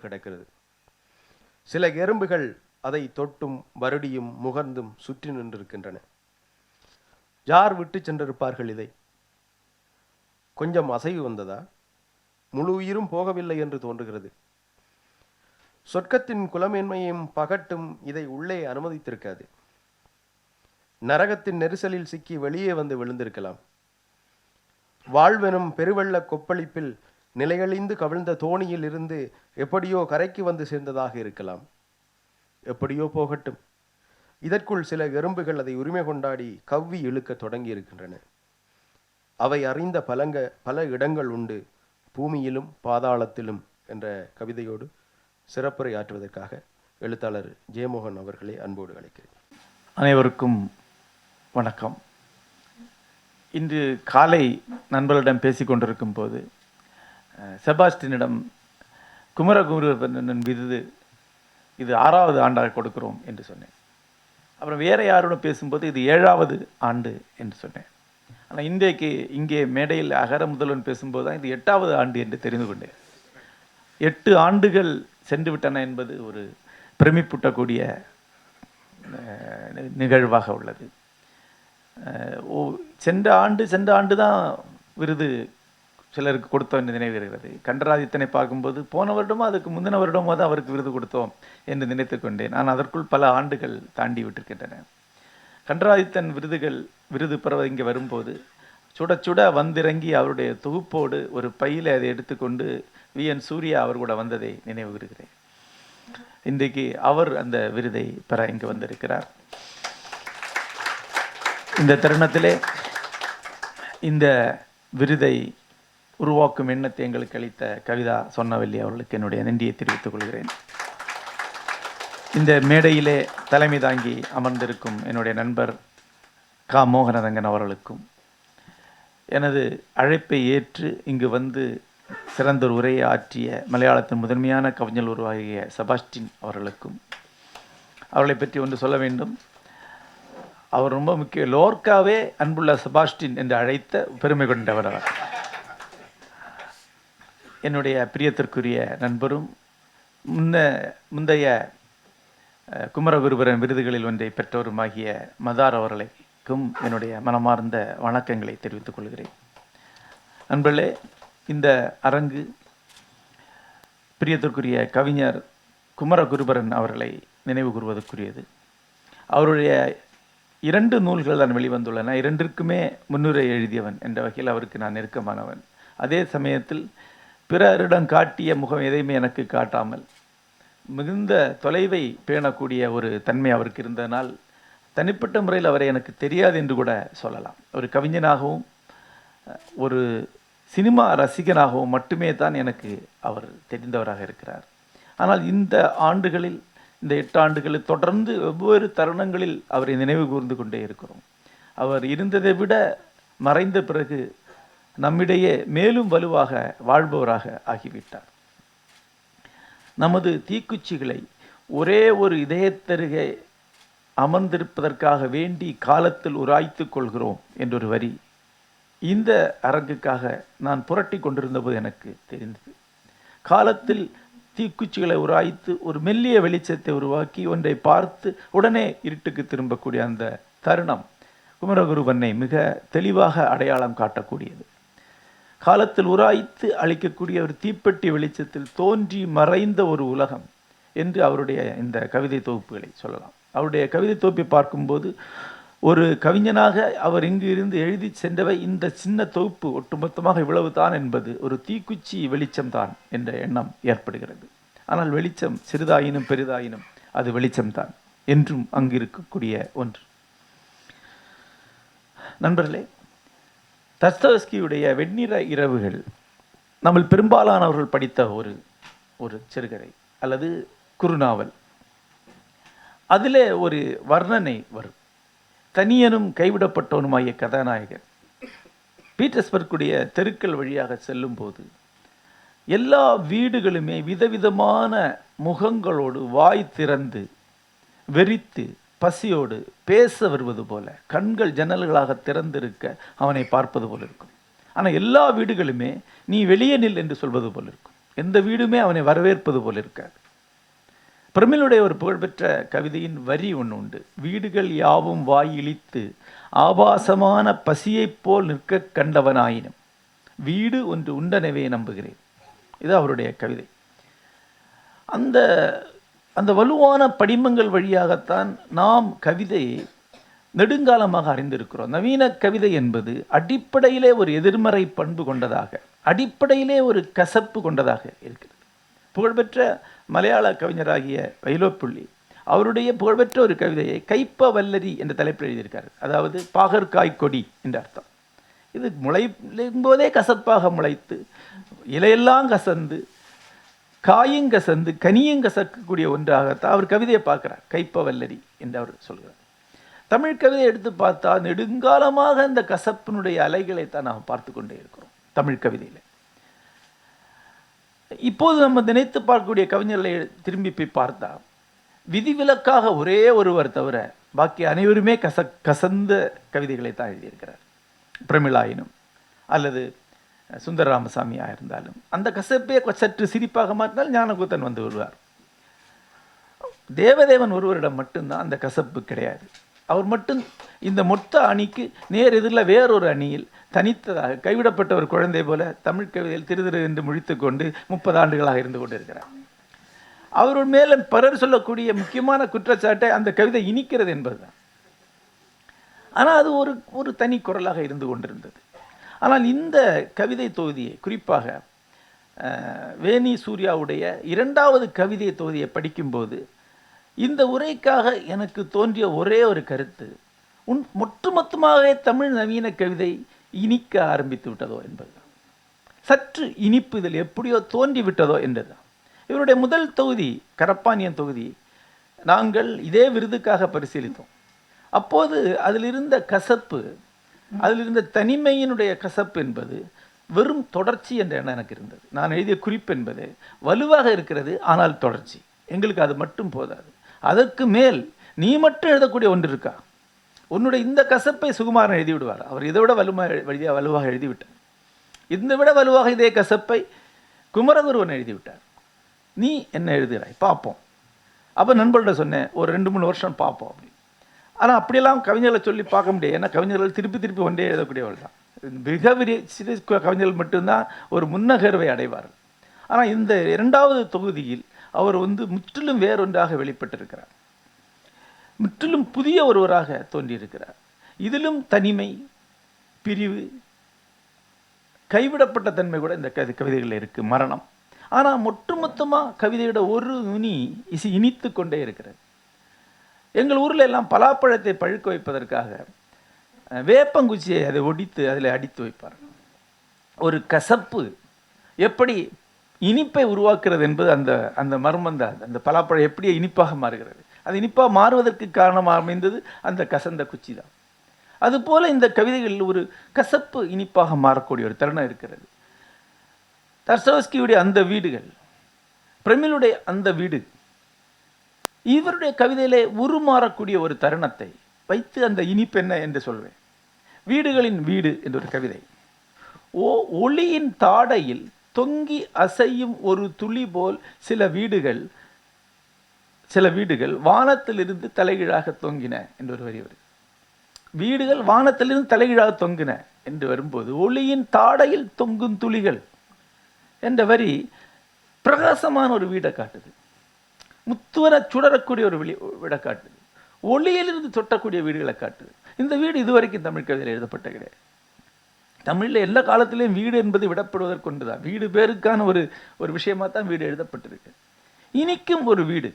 கிடக்கிறது. சில எறும்புகள் அதை தொட்டும் வருடியும் முகர்ந்தும் சுற்றி நின்றிருக்கின்றன. யார் விட்டு சென்றிருப்பார்கள் இதை? கொஞ்சம் அசைவு வந்ததா? முழு உயிரும் போகவில்லை என்று தோன்றுகிறது. சொர்க்கத்தின் குலமேன்மையும் பகட்டும் இதை உள்ளே அனுமதித்திருக்காது. நரகத்தின் நெரிசலில் சிக்கி வெளியே வந்து விழுந்திருக்கலாம். வாழ்வெனும் பெருவெள்ள கொப்பளிப்பில் நிலையழிந்து கவிழ்ந்த தோணியில் இருந்து எப்படியோ கரைக்கு வந்து சேர்ந்ததாக இருக்கலாம். எப்படியோ போகட்டும். இதற்குள் சில எறும்புகள் அதை உரிமை கொண்டாடி கவ்வி இழுக்க தொடங்கி இருக்கின்றன அவை அறிந்த பலங்க பல இடங்கள் உண்டு. பூமியிலும் பாதாளத்திலும் என்ற கவிதையோடு சிறப்புரை ஆற்றுவதற்காக எழுத்தாளர் ஜெயமோகன் அவர்களை அன்போடு அழைக்கிறேன். அனைவருக்கும் வணக்கம். இன்று காலை நண்பர்களிடம் பேசிக் கொண்டிருக்கும் போது செபாஸ்டினிடம் குமரகுமரன் விருது இது ஆறாவது ஆண்டாக கொடுக்கிறோம் என்று சொன்னேன். அப்புறம் வேறு யாரோட பேசும்போது இது ஏழாவது ஆண்டு என்று சொன்னேன். ஆனால் இன்றைக்கு இங்கே மேடையில் அகர முதல்வன் பேசும்போது தான் இது எட்டாவது ஆண்டு என்று தெரிந்து கொண்டேன். எட்டு ஆண்டுகள் சென்று விட்டன என்பது ஒரு பிரமிப்பூட்டக்கூடிய நிகழ்வாக உள்ளது. ஓ சென்ற ஆண்டு சென்ற ஆண்டு தான் விருது சிலருக்கு கொடுத்தோம் நினைவு இருக்கிறது கண்டராதித்தனை பார்க்கும்போது போன வருடமோ அதுக்கு முந்தின வருடமோ தான் அவருக்கு விருது கொடுத்தோம் என்று நினைத்து கொண்டேன். நான் அதற்குள் பல ஆண்டுகள் தாண்டி விட்டிருக்கின்றன. கண்டராதித்தன் விருதுகள் விருது பெற இங்கே வரும்போது சுட சுட வந்திறங்கி அவருடைய தொகுப்போடு ஒரு பையில் அதை எடுத்துக்கொண்டு வி. என். சூர்யா அவர் கூட வந்ததை நினைவு கூறுகிறேன் இன்றைக்கு அவர் அந்த விருதை பெற இங்கு வந்திருக்கிறார். இந்த தருணத்திலே இந்த விருதை உருவாக்கும் எண்ணத்தை எங்களுக்கு அளித்த கவிதா சொன்னவல்லி அவர்களுக்கு என்னுடைய நன்றியை தெரிவித்துக் கொள்கிறேன். இந்த மேடையிலே தலைமை தாங்கி அமர்ந்திருக்கும் என்னுடைய நண்பர் கா. மோகனரங்கன் அவர்களுக்கும் எனது அழைப்பை ஏற்று இங்கு வந்து சிறந்த ஒரு உரையை ஆற்றிய மலையாளத்தின் முதன்மையான கவிஞர் உருவாகிய செபாஸ்டின் அவர்களுக்கும் அவர்களை பற்றி ஒன்று சொல்ல வேண்டும். அவர் ரொம்ப முக்கிய லோர்க்காவே அன்புள்ள செபாஸ்டின் என்று அழைத்த பெருமை கொண்டவர் அவர். என்னுடைய பிரியத்திற்குரிய நண்பரும் முன்ன முந்தைய குமரகுருபுரன் குமரகுருபரன் விருதுகளில் ஒன்றை பெற்றவருமாகிய மதார் அவர்களுக்கும் என்னுடைய மனமார்ந்த வணக்கங்களை தெரிவித்துக் கொள்கிறேன். நண்பர்களே இந்த அரங்கு பிரியத்திற்குரிய கவிஞர் குமரகுருபரன் அவர்களை நினைவு கூறுவதற்குரியது அவருடைய இரண்டு நூல்கள் தான் வெளிவந்துள்ளன. இரண்டிற்குமே முன்னுரை எழுதியவன் என்ற வகையில் அவருக்கு நான் நெருக்கமானவன். அதே சமயத்தில் பிறரிடம் காட்டிய முகம் எதையுமே எனக்கு காட்டாமல் மிகுந்த தொலைவை பேணக்கூடிய ஒரு தன்மை அவருக்கு இருந்ததனால் தனிப்பட்ட முறையில் அவரை எனக்கு தெரியாது என்று கூட சொல்லலாம். ஒரு கவிஞனாகவும் ஒரு சினிமா ரசிகனாகவும் மட்டுமே தான் எனக்கு அவர் தெரிந்தவராக இருக்கிறார். ஆனால் இந்த ஆண்டுகளில் இந்த எட்டு ஆண்டுகளில் தொடர்ந்து வெவ்வேறு தருணங்களில் அவரை நினைவு கூர்ந்து கொண்டே இருக்கிறோம். அவர் இருந்ததை விட மறைந்த பிறகு நம்மிடையே மேலும் வலுவாக வாழ்பவராக ஆகிவிட்டார். நமது தீக்குச்சிகளை ஒரே ஒரு இதயத்தருகே அமர்ந்திருப்பதற்காக வேண்டி காலத்தில் உராய்த்து கொள்கிறோம் என்றொரு வரி இந்த அரங்குக்காக நான் புரட்டி கொண்டிருந்தபோது எனக்கு தெரிந்தது. காலத்தில் தீக்குச்சிகளை உராய்த்து ஒரு மெல்லிய வெளிச்சத்தை உருவாக்கி ஒன்றை பார்த்து உடனே இருட்டுக்கு திரும்பக்கூடிய அந்த தருணம் குமரகுருவனை மிக தெளிவாக அடையாளம் காட்டக்கூடியது. காலத்தில் உராய்த்து அளிக்கக்கூடிய ஒரு தீப்பெட்டி வெளிச்சத்தில் தோன்றி மறைந்த ஒரு உலகம் என்று அவருடைய இந்த கவிதை தொகுப்புகளை சொல்லலாம். அவருடைய கவிதை தொகுப்பை பார்க்கும்போது ஒரு கவிஞனாக அவர் இங்கு இருந்து எழுதி சென்றவை இந்த சின்ன தொகுப்பு ஒட்டுமொத்தமாக இவ்வளவு தான் என்பது ஒரு தீக்குச்சி வெளிச்சம்தான் என்ற எண்ணம் ஏற்படுகிறது. ஆனால் வெளிச்சம் சிறிதாயினும் பெரிதாயினும் அது வெளிச்சம்தான் என்றும் அங்கு இருக்கக்கூடிய ஒன்று. நண்பர்களே தஸ்தவஸ்கியுடைய வெண்ணிற இரவுகள் நம்ம பெரும்பாலானவர்கள் படித்த ஒரு ஒரு சிறுகதை அல்லது குறுநாவல். அதிலே ஒரு வர்ணனை வரும். தனியனும் கைவிடப்பட்டவனுமாகிய கதாநாயகன் பீட்டர்ஸ்பர்க்குடைய தெருக்கள் வழியாக செல்லும்போது எல்லா வீடுகளுமே விதவிதமான முகங்களோடு வாய் திறந்து வெறித்து பசியோடு பேச வருவது போல கண்கள் ஜன்னல்களாக திறந்திருக்க அவனை பார்ப்பது போல இருக்கும். ஆனால் எல்லா வீடுகளுமே நீ வெளியே நில் என்று சொல்வது போல இருக்கும். எந்த வீடுமே அவனை வரவேற்பது போல இருக்காது. பிரமிழுடைய ஒரு புகழ்பெற்ற கவிதையின் வரி ஒன்று உண்டு. வீடுகள் யாவும் வாய் இழித்து ஆபாசமான பசியைப் போல் நிற்க கண்டவனாயினும் வீடு ஒன்று உண்டனவே நம்புகிறேன். இது அவருடைய கவிதை. அந்த அந்த வலுவான படிமங்கள் வழியாகத்தான் நாம் கவிதையை நெடுங்காலமாக அறிந்திருக்கிறோம். நவீன கவிதை என்பது அடிப்படையிலே ஒரு எதிர்மறை பண்பு கொண்டதாக அடிப்படையிலே ஒரு கசப்பு கொண்டதாக இருக்கிறது. புகழ்பெற்ற மலையாள கவிஞராகிய வைலோப்புள்ளி அவருடைய புகழ்பெற்ற ஒரு கவிதையை கைப்ப வல்லரி என்ற தலைப்பில் எழுதியிருக்கார். அதாவது பாகற்காய் கொடி என்ற அர்த்தம். இது முளைக்கும் போதே கசப்பாக முளைத்து இலையெல்லாம் கசந்து காயும் கசந்து கனியும் கசக்கக்கூடிய ஒன்றாகத்தான் அவர் கவிதையை பார்க்குறார். கைப்பவல்லரி என்று அவர் சொல்கிறார். தமிழ் கவிதை எடுத்து பார்த்தா நெடுங்காலமாக அந்த கசப்பினுடைய அலைகளை தான் நாம் பார்த்து கொண்டே இருக்கிறோம் தமிழ் கவிதையில். இப்போது நம்ம நினைத்து பார்க்கக்கூடிய கவிஞர்களை திரும்பி போய் பார்த்தா விதிவிலக்காக ஒரே ஒருவர் தவிர பாக்கி அனைவருமே கச கசந்த கவிதைகளை தான் எழுதியிருக்கிறார். பிரமிளாயினும் அல்லது சுந்தர ராமசாமியாக இருந்தாலும் அந்த கசப்பே சற்று சிரிப்பாக மாற்றினால் ஞானகுத்தன் வந்து வருவார் தேவதேவன் ஒருவரிடம் மட்டும்தான் அந்த கசப்பு கிடையாது. அவர் மட்டும் இந்த மொத்த அணிக்கு நேர் எதிரில் வேறொரு அணியில் தனித்ததாக கைவிடப்பட்ட ஒரு குழந்தை போல தமிழ் கவிதையில் திருதிரு என்று முழித்து கொண்டு முப்பது ஆண்டுகளாக இருந்து கொண்டிருக்கிறார். அவர் மேலும் பிறர் சொல்லக்கூடிய முக்கியமான குற்றச்சாட்டை அந்த கவிதை இனிக்கிறது என்பதுதான். ஆனால் அது ஒரு ஒரு தனி குரலாக இருந்து கொண்டிருந்தது. ஆனால் இந்த கவிதை தொகுதியை குறிப்பாக வேணி சூர்யாவுடைய இரண்டாவது கவிதை தொகுதியை படிக்கும்போது இந்த உரைக்காக எனக்கு தோன்றிய ஒரே ஒரு கருத்து உன் ஒட்டுமொத்தமாகவே தமிழ் நவீன கவிதை இனிக்க ஆரம்பித்து விட்டதோ என்பது சற்று இனிப்பு இதில் எப்படியோ தோன்றி விட்டதோ இவருடைய முதல் தொகுதி கரப்பானியன் தொகுதி நாங்கள் இதே விருதுக்காக பரிசீலித்தோம். அப்போது அதில் இருந்த கசப்பு அதில் இருந்த தனிமையினுடைய கசப்பு என்பது வெறும் தொடர்ச்சி என்ற எண்ணம் எனக்கு இருந்தது. நான் எழுதிய குறிப்பு என்பது வலுவாக இருக்கிறது ஆனால் தொடர்ச்சி. எங்களுக்கு அது மட்டும் போதாது. அதற்கு மேல் நீ மட்டும் எழுதக்கூடிய ஒன்று இருக்கா? உன்னுடைய இந்த கசப்பை சுகுமாரன் எழுதி விடுவார் அவர் இதை விட வலுமா வழியாக வலுவாக எழுதிவிட்டார். இந்த விட வலுவாக இதே கசப்பை குமரகுருவன் எழுதிவிட்டார். நீ என்ன எழுதுகிறாய்? பார்ப்போம். அப்போ நண்பர்கள்ட்ட சொன்னேன் ஒரு ரெண்டு மூணு வருஷம் பார்ப்போம் அப்படின்னு. ஆனால் அப்படியெல்லாம் கவிஞர்களை சொல்லி பார்க்க முடியாது. ஏன்னா கவிஞர்கள் திருப்பி திருப்பி ஒன்றே எழுதக்கூடியவர்கள் தான். மிக விரி சிறு கவிஞர்கள் மட்டும்தான் ஒரு முன்னகர்வை அடைவார்கள். ஆனால் இந்த இரண்டாவது தொகுதியில் அவர் வந்து முற்றிலும் வேறொன்றாக வெளிப்பட்டிருக்கிறார். முற்றிலும் புதிய ஒருவராக தோன்றியிருக்கிறார். இதிலும் தனிமை பிரிவு கைவிடப்பட்ட தன்மை கூட இந்த கவி கவிதைகளில் இருக்குது மரணம். ஆனால் ஒட்டுமொத்தமாக கவிதையோட ஒரு நுனி இசை இனித்து கொண்டே இருக்கிறது. எங்கள் ஊரில் எல்லாம் பலாப்பழத்தை பழுக்க வைப்பதற்காக வேப்பங்குச்சியை அதை ஒடித்து அதில் அடித்து வைப்பார் ஒரு கசப்பு எப்படி இனிப்பை உருவாக்குறது என்பது அந்த அந்த மர்மம் தான் அந்த பலாப்பழம் எப்படி இனிப்பாக மாறுகிறது. அது இனிப்பாக மாறுவதற்கு காரணமாக அமைந்தது அந்த கசந்த குச்சி தான் அதுபோல் இந்த கவிதைகளில் ஒரு கசப்பு இனிப்பாக மாறக்கூடிய ஒரு தருணம் இருக்கிறது. தர்சவஸ்கியுடைய அந்த வீடுகள் பிரமிழுடைய அந்த வீடு இவருடைய கவிதையிலே உருமாறக்கூடிய ஒரு தருணத்தை வைத்து அந்த இனிப்பெண்ண என்று சொல்வேன். வீடுகளின் வீடு என்ற ஒரு கவிதை. ஓ ஒளியின் தாடையில் தொங்கி அசையும் ஒரு துளி போல் சில வீடுகள் சில வீடுகள் வானத்திலிருந்து தலைகீழாக தொங்கின என்று ஒரு வரி வருது வீடுகள் வானத்திலிருந்து தலைகீழாக தொங்கின என்று வரும்போது ஒளியின் தாடையில் தொங்கும் துளிகள் என்ற வரி பிரகாசமான ஒரு வீடை காட்டுது. முத்துவர சுடரக்கூடிய ஒரு விழி வீடை காட்டுது ஒளியிலிருந்து தொட்டக்கூடிய வீடுகளை காட்டுது இந்த வீடு இதுவரைக்கும் தமிழ் கவிதையில் எழுதப்பட்ட கிடையாது தமிழில் எல்லா காலத்திலையும் வீடு என்பது விடப்படுவதற்கொண்டு தான் வீடு பேருக்கான ஒரு ஒரு விஷயமா தான் வீடு எழுதப்பட்டிருக்கு. இனிக்கும் ஒரு வீடு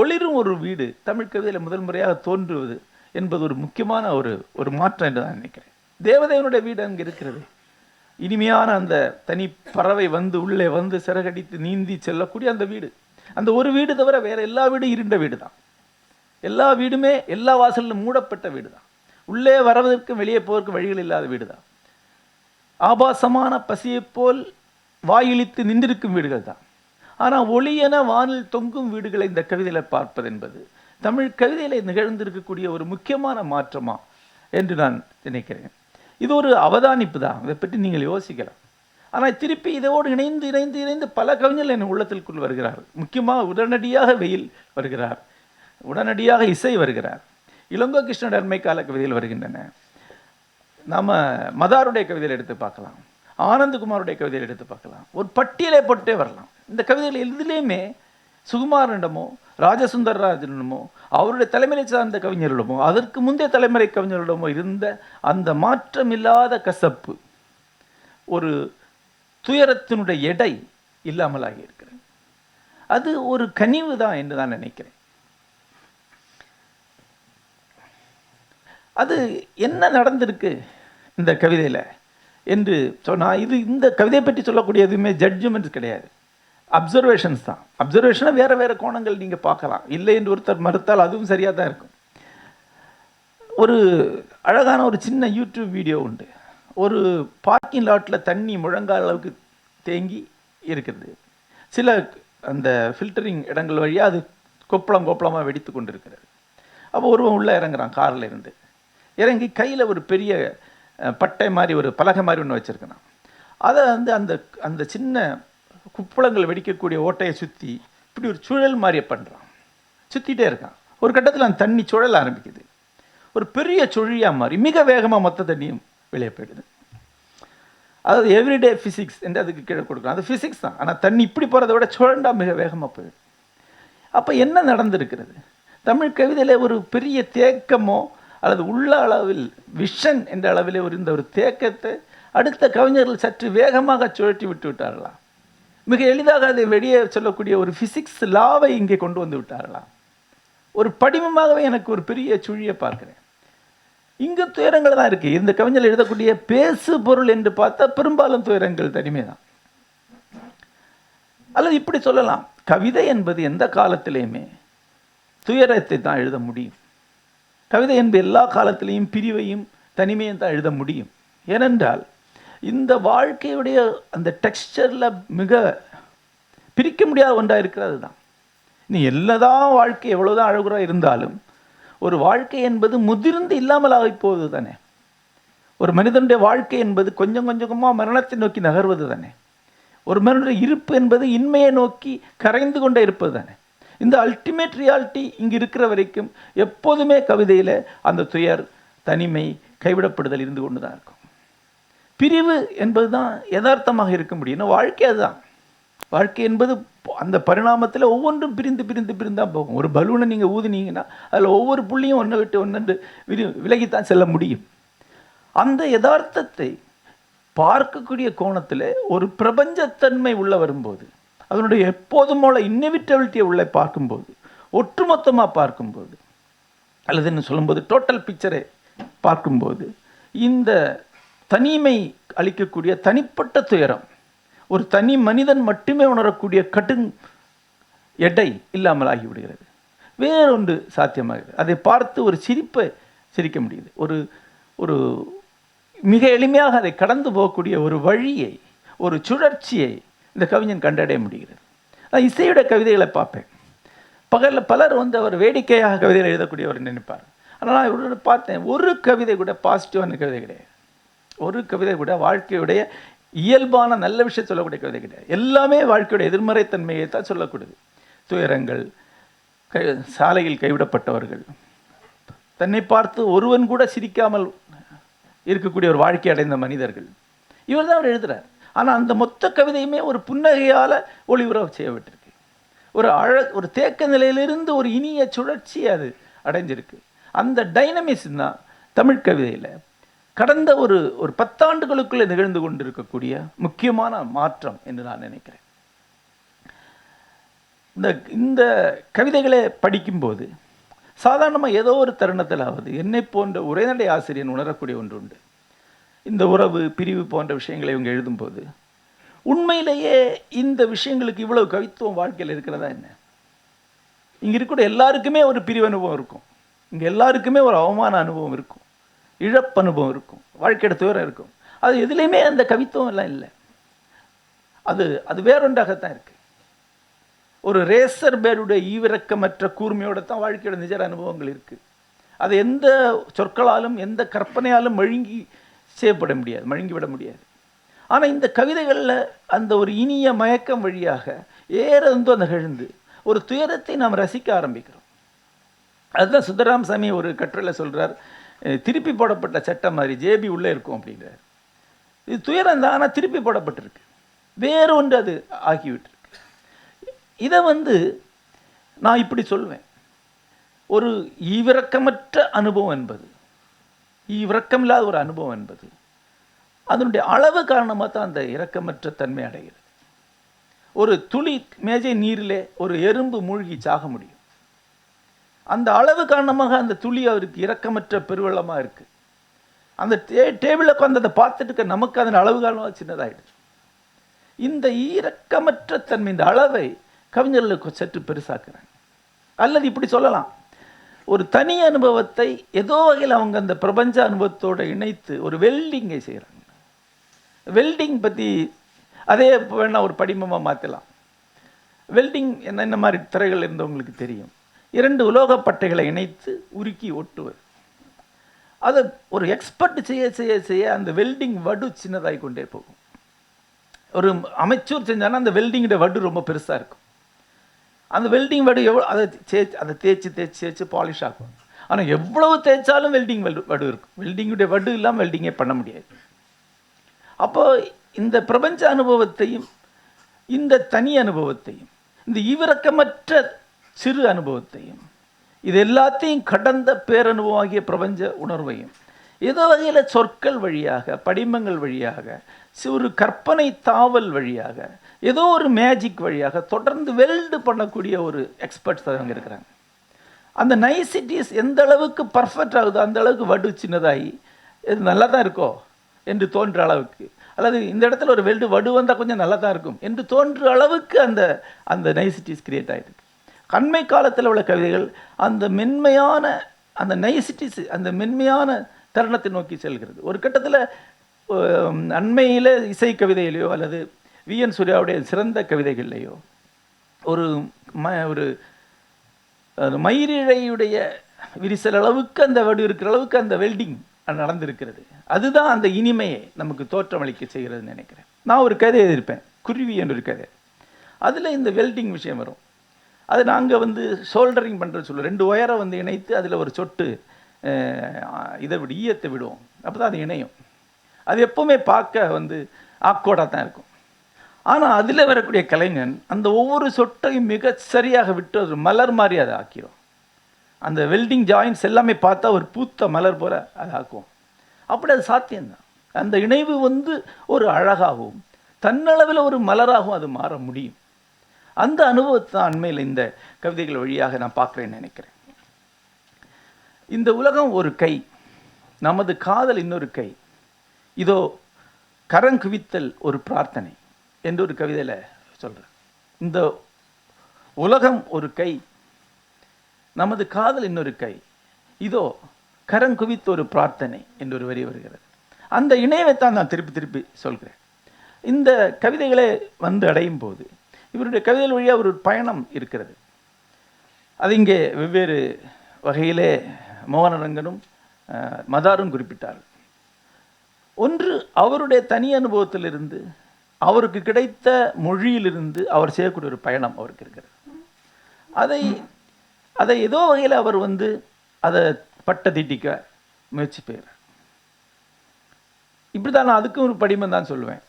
ஒளிரும் ஒரு வீடு தமிழ் கவிதையில் முதல் முறையாக தோன்றுவது என்பது ஒரு முக்கியமான ஒரு ஒரு மாற்றம் என்று நான் நினைக்கிறேன். தேவதேவனுடைய வீடு அங்கே இருக்கிறது. இனிமையான அந்த தனி பறவை வந்து உள்ளே வந்து சிறகடித்து நீந்தி செல்லக்கூடிய அந்த வீடு. அந்த ஒரு வீடு தவிர வேற எல்லா வீடும் இருண்ட வீடு தான் எல்லா வீடுமே எல்லா வாசலிலும் மூடப்பட்ட வீடு தான் உள்ளே வரவதற்கும் வெளியே போவதற்கும் வழிகள் இல்லாத வீடு தான் ஆபாசமான பசியைப் போல் வாயிலித்து நின்றிருக்கும் வீடுகள் தான் ஆனால் ஒளியென வானில் தொங்கும் வீடுகளை இந்த கவிதையில் பார்ப்பது என்பது தமிழ் கவிதையில் நிகழ்ந்திருக்கக்கூடிய ஒரு முக்கியமான மாற்றமா என்று நான் நினைக்கிறேன். இது ஒரு அவதானிப்பு தான் இதை பற்றி நீங்கள் யோசிக்கலாம். ஆனால் திருப்பி இதோடு இணைந்து இணைந்து இணைந்து பல கவிஞர்கள் என் உள்ளத்திற்குள் வருகிறார். முக்கியமாக உடனடியாக வெயில் வருகிறார். உடனடியாக இசை வருகிறார். இளங்கோ கிருஷ்ணன் அருமை கால கவிதையில் வருகின்றன. நாம மதாருடைய கவிதையில் எடுத்து பார்க்கலாம். ஆனந்தகுமாருடைய கவிதையில் எடுத்து பார்க்கலாம். ஒரு பட்டியலை போட்டே வரலாம். இந்த கவிதைகள் எதுலேயுமே சுகுமாரனிடமோ ராஜசுந்தரராஜனிடமோ அவருடைய தலைமுறை சார்ந்த கவிஞர்களிடமோ அதற்கு முந்தைய தலைமுறை கவிஞர்களிடமோ இருந்த அந்த மாற்றமில்லாத கசப்பு ஒரு துயரத்தினுடைய எடை இல்லாமலாகி இருக்கிறது. அது ஒரு கனிவு தான் என்று நான் நினைக்கிறேன். அது என்ன நடந்திருக்கு இந்த கவிதையில் என்று சொன்னால் இது இந்த கவிதையை பற்றி சொல்லக்கூடிய எதுவுமே ஜட்ஜ்மெண்ட்ஸ் கிடையாது. அப்சர்வேஷன்ஸ் தான். அப்சர்வேஷனை வேறு வேறு கோணங்கள் நீங்கள் பார்க்கலாம். இல்லை என்று ஒருத்தர் மறுத்தால் அதுவும் சரியாக தான் இருக்கும். ஒரு அழகான ஒரு சின்ன யூடியூப் வீடியோ உண்டு. ஒரு பார்க்கிங் லாட்டில் தண்ணி முழங்கால் அளவுக்கு தேங்கி இருக்கிறது. சில அந்த ஃபில்டரிங் இடங்கள் வழியாக அது கொப்பளம் கொப்பளமாக வெடித்து கொண்டு இருக்கிறது அப்போ ஒருவன் உள்ளே இறங்குறான் காரில் இருந்து. இறங்கி கையில் ஒரு பெரிய பட்டை மாதிரி ஒரு பலகை மாதிரி ஒன்று வச்சுருக்கிறான். அதை வந்து அந்த அந்த சின்ன குப்பளங்கள் வெடிக்கக்கூடிய ஓட்டையை சுற்றி இப்படி ஒரு சுழல் மாதிரியே பண்ணுறான் சுற்றிட்டே இருக்கான். ஒரு கட்டத்தில் அந்த தண்ணி சுழல் ஆரம்பிக்குது. ஒரு பெரிய சுழியாக மாதிரி மிக வேகமாக மொத்த தண்ணியும் வெளியே போயிடுது. அதாவது எவ்ரிடே ஃபிசிக்ஸ் என்று அதுக்கு கீழே கொடுக்கலாம். அது ஃபிசிக்ஸ் தான். ஆனால் தண்ணி இப்படி போகிறத விட சுழண்டா மிக வேகமாக போயிடும் அப்போ என்ன நடந்திருக்கிறது? தமிழ் கவிதையில் ஒரு பெரிய தேக்கமோ அல்லது உள்ள அளவில் விஷன் என்ற அளவிலே ஒரு இந்த ஒரு தேக்கத்தை அடுத்த கவிஞர்கள் சற்று வேகமாக சுழற்றி விட்டு விட்டார்களாம் மிக எளிதாக அதை வெளியே சொல்லக்கூடிய ஒரு ஃபிசிக்ஸ் லாவை இங்கே கொண்டு வந்து விட்டார்களாம் ஒரு படிமமாகவே எனக்கு ஒரு பெரிய சுழியை பார்க்குறேன். இங்கே துயரங்கள் தான் இருக்குது இந்த கவிஞர் எழுதக்கூடிய பேசு பொருள் என்று பார்த்தா பெரும்பாலும் துயரங்கள் தனிமை தான் அல்லது இப்படி சொல்லலாம். கவிதை என்பது எந்த காலத்திலையுமே துயரத்தை தான் எழுத முடியும். கவிதை என்பது எல்லா காலத்திலையும் பிரிவையும் தனிமையும் தான் எழுத முடியும். ஏனென்றால் இந்த வாழ்க்கையுடைய அந்த டெக்ஸ்டரில் மிக பிரிக்க முடியாத ஒன்றாக இருக்கிறது தான். நீ என்னதான் வாழ்க்கை எவ்வளோதான் அழகுறாக இருந்தாலும் ஒரு வாழ்க்கை என்பது முதிர்ந்து இல்லாமல் ஆகி போவது தானே? ஒரு மனிதனுடைய வாழ்க்கை என்பது கொஞ்சம் கொஞ்சமாக மரணத்தை நோக்கி நகர்வது தானே? ஒரு மனிதனுடைய இருப்பு என்பது இன்மையை நோக்கி கரைந்து கொண்டே இருப்பது தானே? இந்த அல்டிமேட் ரியாலிட்டி இங்கே இருக்கிற வரைக்கும் எப்போதுமே கவிதையில் அந்த துயர் தனிமை கைவிடப்படுதல் இருந்து கொண்டு தான் இருக்கும். பிரிவு என்பது தான் யதார்த்தமாக இருக்க முடியும். வாழ்க்கை அதுதான். வாழ்க்கை என்பது அந்த பரிணாமத்தில் ஒவ்வொன்றும் பிரிந்து பிரிந்து பிரிந்தான் போகும். ஒரு பலூனை நீங்கள் ஊதுனீங்கன்னா அதில் ஒவ்வொரு புள்ளியும் ஒன்றை விட்டு ஒன்று விரி விலகித்தான் செல்ல முடியும். அந்த யதார்த்தத்தை பார்க்கக்கூடிய கோணத்தில் ஒரு பிரபஞ்சத்தன்மை உள்ள வரும்போது அதனுடைய எப்போதும் போல இன்னெவிட்டபிலிட்டியை உள்ளே பார்க்கும்போது ஒட்டுமொத்தமாக பார்க்கும்போது அல்லது என்ன சொல்லும்போது டோட்டல் பிக்சரை பார்க்கும்போது இந்த தனிமை அளிக்கக்கூடிய தனிப்பட்ட துயரம் ஒரு தனி மனிதன் மட்டுமே உணரக்கூடிய கடும் எடை இல்லாமல் ஆகிவிடுகிறது. வேறொன்று சாத்தியமாகிறது. அதை பார்த்து ஒரு சிரிப்பை சிரிக்க முடியுது. ஒரு ஒரு மிக எளிமையாக அதை கடந்து போகக்கூடிய ஒரு வழியை ஒரு சுழற்சியை இந்த கவிஞன் கண்டடைய முடிகிறது. நான் இசையோட கவிதைகளை பார்ப்பேன். பகலில் பலர் வந்து அவர் வேடிக்கையாக கவிதைகள் எழுதக்கூடியவர் நினைப்பார். ஆனால் நான் இவரோட பார்த்தேன் ஒரு கவிதை கூட பாசிட்டிவான கவிதை கிடையாது. ஒரு கவிதை கூட வாழ்க்கையுடைய இயல்பான நல்ல விஷயம் சொல்லக்கூடிய கவிதை கிடையாது எல்லாமே வாழ்க்கையுடைய எதிர்மறைத்தன்மையை தான் சொல்லக்கூடியது. துயரங்கள் கை சாலையில் கைவிடப்பட்டவர்கள். தன்னை பார்த்து ஒருவன் கூட சிரிக்காமல் இருக்கக்கூடிய ஒரு வாழ்க்கை அடைந்த மனிதர்கள். இவர் தான் அவர் எழுதுகிறார் ஆனால் அந்த மொத்த கவிதையுமே ஒரு புன்னகையால் ஒளிபுற செய்யப்பட்டிருக்கு. ஒரு அழ ஒரு தேக்க நிலையிலிருந்து ஒரு இனிய சுழற்சி அது அடைஞ்சிருக்கு. அந்த டைனமிஸ் தான் தமிழ் கவிதையில் கடந்த ஒரு ஒரு பத்தாண்டுகளுக்குள்ளே நிகழ்ந்து கொண்டிருக்கக்கூடிய முக்கியமான மாற்றம் என்று நான் நினைக்கிறேன். இந்த இந்த கவிதைகளை படிக்கும்போது சாதாரணமாக ஏதோ ஒரு தருணத்திலாவது என்னை போன்ற உரைநடை ஆசிரியன் உணரக்கூடிய ஒன்று உண்டு. இந்த உறவு பிரிவு போன்ற விஷயங்களை இவங்க எழுதும்போது உண்மையிலேயே இந்த விஷயங்களுக்கு இவ்வளவு கவித்துவம் வாழ்க்கையில் இருக்கிறதா என்ன? இங்கே இருக்கக்கூடிய எல்லாருக்குமே ஒரு பிரிவு அனுபவம் இருக்கும். இங்கே எல்லாருக்குமே ஒரு அவமான அனுபவம் இருக்கும். இழப்பனுபவம் இருக்கும். வாழ்க்கையோட துயரம் இருக்கும். அது எதுலேயுமே அந்த கவித்துவம் எல்லாம் இல்லை. அது அது வேறொன்றாகத்தான் இருக்கு. ஒரு ரேசர் பேருடைய ஈவிரக்கமற்ற கூர்மையோட தான் வாழ்க்கையோட நிஜ அனுபவங்கள் இருக்கு. அது எந்த சொற்களாலும் எந்த கற்பனையாலும் மழுங்கி செய்யப்பட முடியாது மழுங்கி விட முடியாது. ஆனால் இந்த கவிதைகளில் அந்த ஒரு இனிய மயக்கம் வழியாக ஏறந்து அந்த எழுந்து ஒரு துயரத்தை நாம் ரசிக்க ஆரம்பிக்கிறோம். அதுதான் சுந்தராம் சாமி ஒரு கட்டுரையில் சொல்கிறார் திருப்பி போடப்பட்ட சட்டம் மாதிரி ஜேபி உள்ளே இருக்கும் அப்படிங்கிறார். இது துயரம் தான் ஆனால் திருப்பி போடப்பட்டிருக்கு. வேறு ஒன்று அது ஆகிவிட்டிருக்கு. இதை வந்து நான் இப்படி சொல்வேன். ஒரு ஈவிரக்கமற்ற அனுபவம் என்பது ஈவிரக்கமில்லாத ஒரு அனுபவம் என்பது அதனுடைய அளவு காரணமாக தான் அந்த இரக்கமற்ற தன்மை அடைகிறது. ஒரு துளி மேஜை நீரிலே ஒரு எறும்பு மூழ்கி சாக முடியும். அந்த அளவு காரணமாக அந்த துளி அவருக்கு இரக்கமற்ற பெருவெள்ளமாக இருக்குது அந்த டே டேபிளில் உட்காந்து அதை பார்த்துட்டு இருக்க நமக்கு அதன் அளவு காரணமாக சின்னதாகிடுச்சு இந்த இரக்கமற்ற தன்மை இந்த அளவை கவிஞர்களுக்கு சற்று பெருசாக்குறாங்க. அல்லது இப்படி சொல்லலாம். ஒரு தனி அனுபவத்தை ஏதோ வகையில் அவங்க அந்த பிரபஞ்ச அனுபவத்தோடு இணைத்து ஒரு வெல்டிங்கை செய்கிறாங்க வெல்டிங் பற்றி அதே வேணால் ஒரு படிமமாக மாற்றலாம் வெல்டிங் என்ன என்ன மாதிரி திரைகள் இருந்தவங்களுக்கு தெரியும். இரண்டு உலோகப் பட்டைகளை இணைத்து உருக்கி ஒட்டுவது. அதை ஒரு எக்ஸ்பர்ட் செய்ய செய்ய செய்ய அந்த வெல்டிங் வடு சின்னதாகி கொண்டே போகும். ஒரு அமைச்சூர் செஞ்சானா அந்த வெல்டிங்கோட வடு ரொம்ப பெருசாக இருக்கும். அந்த வெல்டிங் வடு எவ்வளோ அதை தேய்ச்சி அதை தேய்ச்சி தேய்ச்சி தேய்ச்சி பாலிஷ் ஆகும். ஆனால் எவ்வளவு தேய்ச்சாலும் வெல்டிங் வடு வடு இருக்கும். வெல்டிங்குடைய வடு இல்லாமல் வெல்டிங்கே பண்ண முடியாது. அப்போது இந்த பிரபஞ்ச அனுபவத்தையும் இந்த தனி அனுபவத்தையும் இந்த ஈவிரக்கமற்ற சிறு அனுபவத்தையும் இது எல்லாத்தையும் கடந்த பேரனுபவமாகிய பிரபஞ்ச உணர்வையும் ஏதோ வகையில் சொற்கள் வழியாக படிமங்கள் வழியாக ஒரு கற்பனை தாவல் வழியாக ஏதோ ஒரு மேஜிக் வழியாக தொடர்ந்து வெல்டு பண்ணக்கூடிய ஒரு எக்ஸ்பர்ட்ஸ் அவங்க இருக்கிறாங்க. அந்த நைசிட்டிஸ் எந்த அளவுக்கு பர்ஃபெக்ட் ஆகுதோ அந்த அளவுக்கு வடு சின்னதாகி இது நல்லா தான் இருக்கோ? என்று தோன்ற அளவுக்கு அல்லது இந்த இடத்துல ஒரு வெல்டு வடு வந்தால் கொஞ்சம் நல்லா தான் இருக்கும் என்று தோன்ற அளவுக்கு அந்த அந்த நைசிட்டிஸ் கிரியேட் ஆகிருக்கு கண்மை காலத்தில் உள்ள கவிதைகள் அந்த மென்மையான அந்த நைசிட்டிஸ் அந்த மென்மையான தருணத்தை நோக்கி செல்கிறது. ஒரு கட்டத்தில் அண்மையில் இசை கவிதையிலையோ அல்லது வி. என். சூர்யாவுடைய சிறந்த கவிதைகள்லையோ ஒரு ம ஒரு மயிரிழையுடைய விரிசல் அளவுக்கு அந்த வடு இருக்கிற அளவுக்கு அந்த வெல்டிங் நடந்திருக்கிறது. அதுதான் அந்த இனிமையை நமக்கு தோற்றமளிக்க செய்கிறதுன்னு நினைக்கிறேன். நான் ஒரு கதை எழுதியிருப்பேன். குருவி என்ற ஒரு கதை. அதில் இந்த வெல்டிங் விஷயம் வரும். அது நாங்கள் வந்து ஷோல்டரிங் பண்ணுறது சொல்லுவோம். ரெண்டு ஒயரை வந்து இணைத்து அதில் ஒரு சொட்டு இதை விட ஈயத்தை விடுவோம். அப்போ தான் அது இணையும். அது எப்போவுமே பார்க்க வந்து ஆக்கோடாக தான் இருக்கும். ஆனால் அதில் வரக்கூடிய கலைஞன் அந்த ஒவ்வொரு சொட்டையும் மிக சரியாக விட்டு ஒரு மலர் மாதிரி அதை ஆக்கிடும் அந்த வெல்டிங் ஜாயின்ஸ் எல்லாமே பார்த்தா ஒரு பூத்த மலர் போல் அதை ஆக்குவோம். அப்படி அது சாத்தியம்தான். அந்த இணைவு வந்து ஒரு அழகாகவும் தன்னளவில் ஒரு மலராகவும் அது மாற முடியும். அந்த அனுபவத்தை தான் அண்மையில் இந்த கவிதைகள் வழியாக நான் பார்க்குறேன்னு நினைக்கிறேன். இந்த உலகம் ஒரு கை நமது காதல் இன்னொரு கை. இதோ கரங்குவித்தல் ஒரு பிரார்த்தனை என்று ஒரு கவிதையில் சொல்கிறேன் இந்த உலகம் ஒரு கை நமது காதல் இன்னொரு கை. இதோ கரங்குவித்த ஒரு பிரார்த்தனை என்று ஒரு வரி வருகிறது. அந்த இணைவைத்தான் நான் திருப்பி திருப்பி சொல்கிறேன். இந்த கவிதைகளை வந்து அடையும் போது இவருடைய கவிதைகள் வழியாக ஒரு பயணம் இருக்கிறது. அது இங்கே வெவ்வேறு வகையிலே மோகனரங்கனும் மதாரும் குறிப்பிட்டார்கள். ஒன்று அவருடைய தனி அனுபவத்திலிருந்து அவருக்கு கிடைத்த மொழியிலிருந்து அவர் செய்யக்கூடிய ஒரு பயணம் அவருக்கு இருக்கிறது. அதை அதை ஏதோ வகையில் அவர் வந்து அதை பட்ட தீட்டிக்க முயற்சி பெய்கிறார் இப்படி தான் நான் அதுக்கும் ஒரு படிமம் தான் சொல்லுவேன்.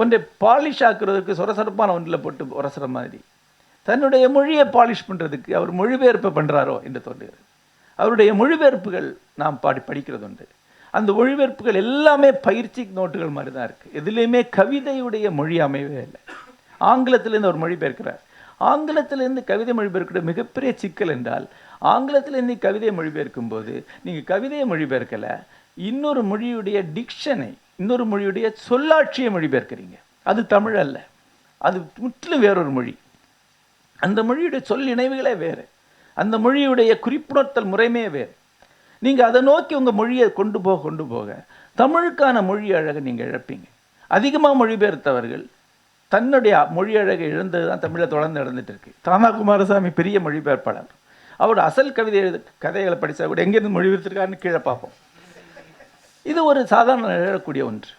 ஒன்றை பாலிஷ் ஆக்குறதுக்கு சொரசொரப்பான ஒன்றில் போட்டு உரசுற மாதிரி. தன்னுடைய மொழியை பாலிஷ் பண்ணுறதுக்கு அவர் மொழிபெயர்ப்பை பண்ணுறாரோ என்று தோன்றுகிறது. அவருடைய மொழிபெயர்ப்புகள் நாம் பாடி படிக்கிறது உண்டு அந்த மொழிபெயர்ப்புகள் எல்லாமே பயிற்சி நோட்டுகள் மாதிரி தான் இருக்குது எதுலேயுமே கவிதையுடைய மொழி அமையவே இல்லை. ஆங்கிலத்திலேருந்து அவர் மொழிபெயர்க்கிறார். ஆங்கிலத்திலேருந்து கவிதை மொழிபெயர்க்கிற மிகப்பெரிய சிக்கல் என்றால் ஆங்கிலத்திலேருந்து கவிதை மொழிபெயர்க்கும் போது நீங்கள் கவிதையை மொழிபெயர்க்கலை இன்னொரு மொழியுடைய டிக்ஷனை இன்னொரு மொழியுடைய சொல்லாட்சியை மொழிபெயர்க்கிறீங்க. அது தமிழ் அல்ல. அது முற்றிலும் வேறொரு மொழி. அந்த மொழியுடைய சொல் இணைவுகளே வேறு. அந்த மொழியுடைய குறிப்புணர்த்தல் முறைமே வேறு. நீங்கள் அதை நோக்கி உங்கள் மொழியை கொண்டு போக கொண்டு போக தமிழுக்கான மொழி அழகை நீங்கள் இழப்பீங்க. அதிகமாக மொழிபெயர்த்தவர்கள் தன்னுடைய மொழி அழகை இழந்தது தான் தமிழை தொடர்ந்து நடந்துட்டு இருக்கு. தானா குமாரசாமி பெரிய மொழிபெயர்ப்பாளர். அவர் அசல் கவிதை எழுத கதைகளை படித்தா கூட எங்கேருந்து மொழிபெயர்த்திருக்காருன்னு கீழே பார்ப்போம். இது ஒரு சாதாரண நிகழக்கூடிய ஒன்று.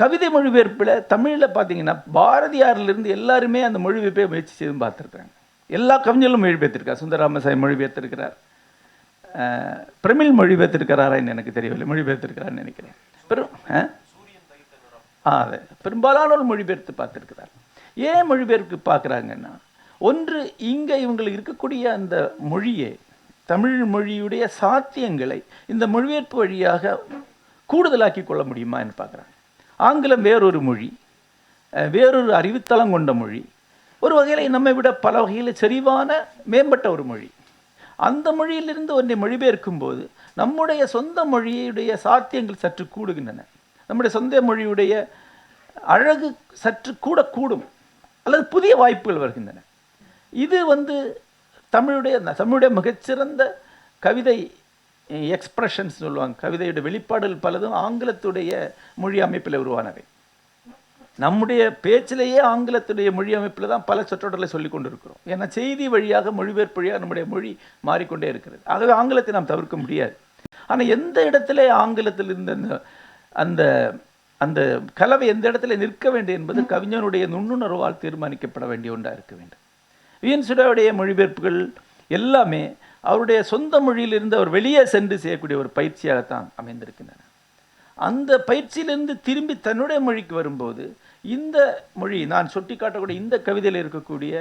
கவிதை மொழிபெயர்ப்பில் தமிழில் பார்த்தீங்கன்னா பாரதியாரிலிருந்து எல்லாருமே அந்த மொழிபெயர்ப்பை முயற்சி செய்து பார்த்துருக்காங்க எல்லா கவிஞர்களும் மொழிபெயர்த்திருக்கார். சுந்தரராமசாமி மொழிபெயர்த்திருக்கிறார். பிரமிழ் மொழிபெயர்த்திருக்கிறாரான்னு எனக்கு தெரியவில்லை. மொழிபெயர்த்திருக்கிறான்னு நினைக்கிறேன். பெரும் ஆ? ஆ அது. பெரும்பாலானோர் மொழிபெயர்த்து பார்த்துருக்கிறார். ஏன் மொழிபெயர்ப்பு பார்க்குறாங்கன்னா ஒன்று இங்கே இவங்களுக்கு இருக்கக்கூடிய அந்த மொழியை தமிழ் மொழியுடைய சாத்தியங்களை இந்த மொழிபெயர்ப்பு வழியாக கூடுதலாக்கி கொள்ள முடியுமா என்று பார்க்குறாங்க. ஆங்கிலம் வேறொரு மொழி வேறொரு அறிவுத்தளம் கொண்ட மொழி ஒரு வகையில் நம்மை விட பல வகையில் செறிவான மேம்பட்ட ஒரு மொழி. அந்த மொழியிலிருந்து ஒன்றை மொழிபெயர்க்கும் போது நம்முடைய சொந்த மொழியுடைய சாத்தியங்கள் சற்று கூடுகின்றன. நம்முடைய சொந்த மொழியுடைய அழகு சற்று கூட கூடும் அல்லது புதிய வாய்ப்புகள் வருகின்றன. இது வந்து தமிழுடைய தமிழுடைய மிகச்சிறந்த கவிதை எக்ஸ்பிரஷன்ஸ் சொல்லுவாங்க. கவிதையுடைய வெளிப்பாடுகள் பலதும் ஆங்கிலத்துடைய மொழி அமைப்பில் உருவானவை. நம்முடைய பேச்சிலேயே ஆங்கிலத்துடைய மொழி அமைப்பில் தான் பல சொற்றொடர்களை சொல்லிக் கொண்டிருக்கிறோம். ஏன்னா செய்தி வழியாக மொழிபெயர்ப்பு வழியாக நம்முடைய மொழி மாறிக்கொண்டே இருக்கிறது. ஆகவே ஆங்கிலத்தை நாம் தவிர்க்க முடியாது. ஆனால் எந்த இடத்துல ஆங்கிலத்தில் இருந்த அந்த அந்த கலவை எந்த இடத்துல நிற்க வேண்டும் என்பது கவிஞனுடைய நுண்ணுணர்வால் தீர்மானிக்கப்பட வேண்டிய ஒன்றாக இருக்க வேண்டும். விஎன் சுடாவுடைய மொழிபெயர்ப்புகள் எல்லாமே அவருடைய சொந்த மொழியிலிருந்து அவர் வெளியே சென்று செய்யக்கூடிய ஒரு பயிற்சியாகத்தான் அமைந்திருக்கின்றன. அந்த பயிற்சியிலிருந்து திரும்பி தன்னுடைய மொழிக்கு வரும்போது இந்த மொழி நான் சுட்டி காட்டக்கூடிய இந்த கவிதையில் இருக்கக்கூடிய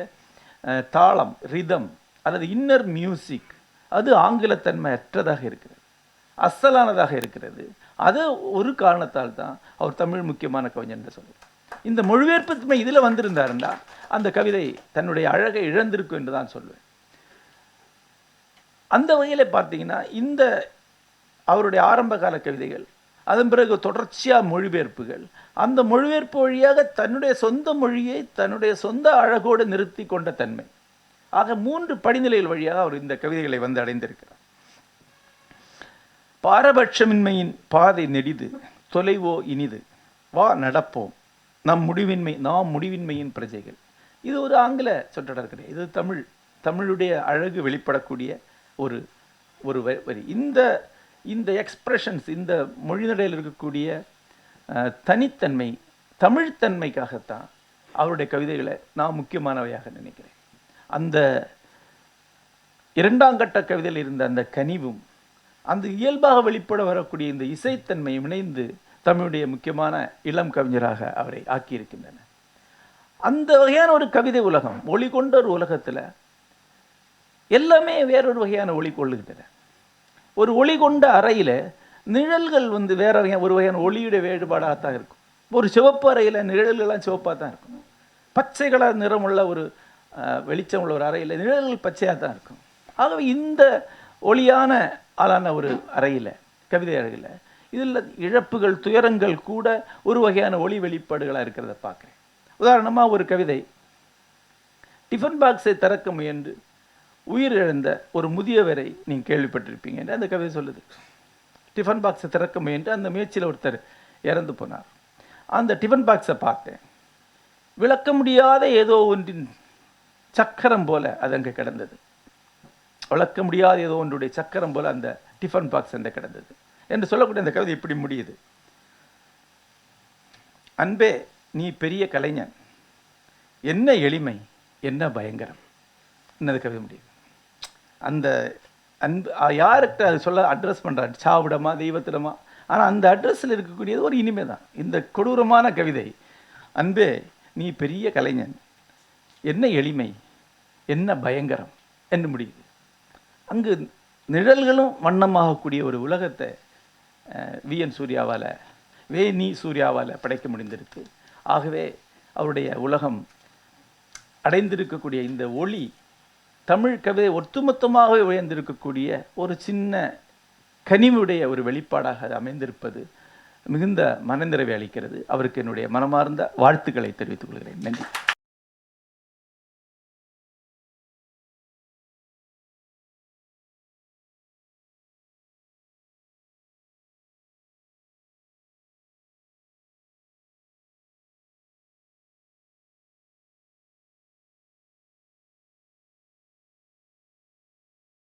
தாளம் ரிதம் அல்லது இன்னர் மியூசிக் அது ஆங்கிலத்தன்மை அற்றதாக இருக்கிறது. அசலானதாக இருக்கிறது. அது ஒரு காரணத்தால் தான் அவர் தமிழ் முக்கியமான கவிஞர் என்று சொல்லுவார் இந்த மொழிபெயர்ப்பு இதில் வந்திருந்தாருன்னா அந்த கவிதை தன்னுடைய அழகை இழந்திருக்கும் என்று தான் சொல்லுவேன் அந்த வகையில் பார்த்தீங்கன்னா இந்த அவருடைய ஆரம்பகால கவிதைகள் அதன் பிறகு தொடர்ச்சியாக மொழிபெயர்ப்புகள் அந்த மொழிபெயர்ப்பு வழியாக தன்னுடைய சொந்த மொழியை தன்னுடைய சொந்த அழகோடு நிறுத்தி கொண்ட தன்மை. ஆக மூன்று படிநிலைகள் வழியாக அவர் இந்த கவிதைகளை வந்து அடைந்திருக்கிறார். பாரபட்சமின்மையின் பாதை நெடிது தொலைவோ இனிது வா நடப்போம். நம் முடிவின்மை நாம் முடிவின்மையின் பிரஜைகள். இது ஒரு ஆங்கில சொற்றொடர் கிடையாது இது தமிழ் தமிழுடைய அழகு வெளிப்படக்கூடிய ஒரு ஒரு வ- வரி. இந்த இந்த எக்ஸ்பிரஷன்ஸ் இந்த மொழிநடையில் இருக்கக்கூடிய தனித்தன்மை தமிழ்த்தன்மைக்காகத்தான் அவருடைய கவிதைகளை நான் முக்கியமானவையாக நினைக்கிறேன். அந்த இரண்டாம் கட்ட கவிதையில் இருந்த அந்த கனிவும் அந்த இயல்பாக வெளிப்பட வரக்கூடிய இந்த இசைத்தன்மையும் இணைந்து தமிழுடைய முக்கியமான இளம் கவிஞராக அவரை ஆக்கியிருக்கின்றன. அந்த வகையான ஒரு கவிதை உலகம் ஒளி கொண்ட ஒரு உலகத்தில் எல்லாமே வேறொரு வகையான ஒளி கொள்ளுகின்றன. ஒரு ஒளி கொண்ட அறையில் நிழல்கள் வந்து வேற வகையான ஒரு வகையான ஒளியுடைய வேறுபாடாகத்தான் இருக்கும். ஒரு சிவப்பு அறையில் நிழல்கள்லாம் சிவப்பாக தான் இருக்கும். பச்சை கலர் நிறமுள்ள ஒரு வெளிச்சம் உள்ள ஒரு அறையில் நிழல்கள் பச்சையாக தான் இருக்கும். ஆகவே இந்த ஒளியான ஆளான ஒரு அறையில் கவிதை அறையில் இதில் இழப்புகள் துயரங்கள் கூட ஒரு வகையான ஒளி வெளிப்பாடுகளாக இருக்கிறத பார்க்குறேன். உதாரணமாக ஒரு கவிதை. டிஃபன் பாக்ஸை திறக்க முயன்று உயிரிழந்த ஒரு முதியவரை நீங்கள் கேள்விப்பட்டிருப்பீங்க என்று அந்த கவிதை சொல்லுது. டிஃபன் பாக்ஸை திறக்க முயன்று அந்த முயற்சியில் ஒருத்தர் இறந்து போனார். அந்த டிஃபன் பாக்ஸை பார்த்தேன். விளக்க முடியாத ஏதோ ஒன்றின் சக்கரம் போல அது அங்கே கிடந்தது. விளக்க முடியாத ஏதோ ஒன்றுடைய சக்கரம் போல அந்த டிஃபன் பாக்ஸ் அங்கே கிடந்தது என்று சொல்லக்கூடிய அந்த கவிதை இப்படி முடியுது. அன்பே நீ பெரிய கலைஞன். என்ன எளிமை என்ன பயங்கரம். என்னது கவிதை முடியுது. அந்த அன்பு யாருக்கிட்ட யார்கிட்ட அது சொல்ல அட்ரஸ் பண்ணுறாரு சாவிடமா தெய்வத்திடமா? ஆனால் அந்த அட்ரஸில் இருக்கக்கூடியது ஒரு இனிமை தான் இந்த கொடூரமான கவிதை அன்பே நீ பெரிய கலைஞன் என்ன எளிமை என்ன பயங்கரம் என்று முடியுது. அங்கு நிழல்களும் வண்ணமாகக்கூடிய ஒரு உலகத்தை வி. என். சூர்யாவால் வே. நீ. சூர்யாவால் படைக்க முடிந்திருக்கு. ஆகவே அவருடைய உலகம் அடைந்திருக்கக்கூடிய இந்த ஒளி தமிழ் கவிதை ஒட்டுமொத்தமாக உயர்ந்திருக்கக்கூடிய ஒரு சின்ன கனிவுடைய ஒரு வெளிப்பாடாக அது அமைந்திருப்பது மிகுந்த மனநிறைவை அளிக்கிறது. அவருக்கு என்னுடைய மனமார்ந்த வாழ்த்துக்களை தெரிவித்துக் கொள்கிறேன். நன்றி.